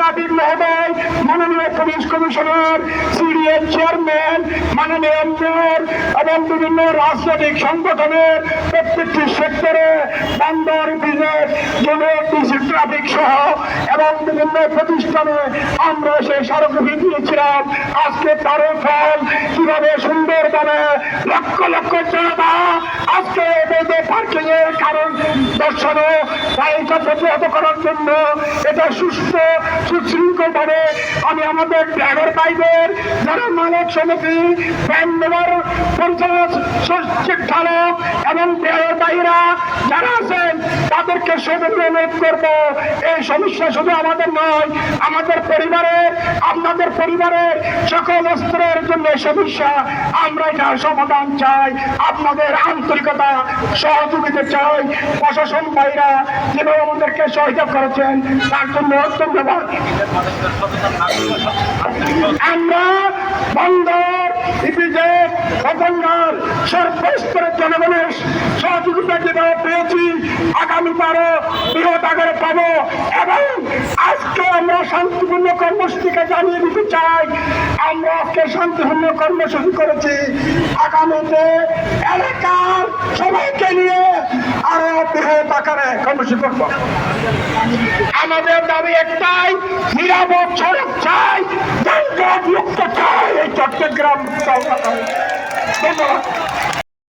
Traffic মহোদয়, মাননীয় police commissioner, সিডিএর চেয়ারম্যান, মাননীয় মেয়র এবং বিভিন্ন রাজনৈতিক সংগঠনের প্রত্যেকটি সেক্টরে বন্দর জেনেট ডিসি ট্রাফিক সহ এবং বিভিন্ন প্রতিষ্ঠানে আমরা সেই স্মারকলিপি দিয়েছিলাম। আজকে তারও ফল কীভাবে সুন্দরভাবে লক্ষ লক্ষ জনতা আজকে পার্কিং এর কারণ দর্শনে তাইটা প্রতিহত করার জন্য এটা সুস্থ সুশৃঙ্খল ভাবে আমি আমাদের ড্রাইভার ভাইদের, যারা মানব সমিতি ভ্যান নেওয়ার পঞ্চাশ চালক এবং ড্রাইভার ভাইরা যারা আছেন তাদেরকে সবাইকে অনুরোধ করব। এই সমস্যা শুধু আমাদের নয়, আমাদের পরিবারের আপনাদের পরিবারের সকল স্তরের জন্য সমস্যা। আমরা এটার সমাধান চাই। আপনাদের আন্তরিকতা, সহযোগিতা চাই। প্রশাসন ভাইরা যেভাবে আমাদেরকে সহায়তা করেছেন, তার জন্য ধন্যবাদ। আমরা বন্দর সর্বস্তরের জনগণের সহযোগিতা যেভাবে আগামীবারও বৃহৎ আকারে পাবো এবং আজকে আমরা শান্তিপূর্ণ কর্মসূচিকে জানিয়ে দিতে চাই। আমরা আজকে শান্তিপূর্ণ কর্মসূচি করেছি। আগামীতে এলাকার সবাইকে নিয়ে আরও বৃহৎ আকারে কর্মসূচি করব। আমাদের দাবি একটাই, নিরাপদ সড়ক চাই যানজট মুক্ত চাই। এই চট্টগ্রাম ধন্যবাদ।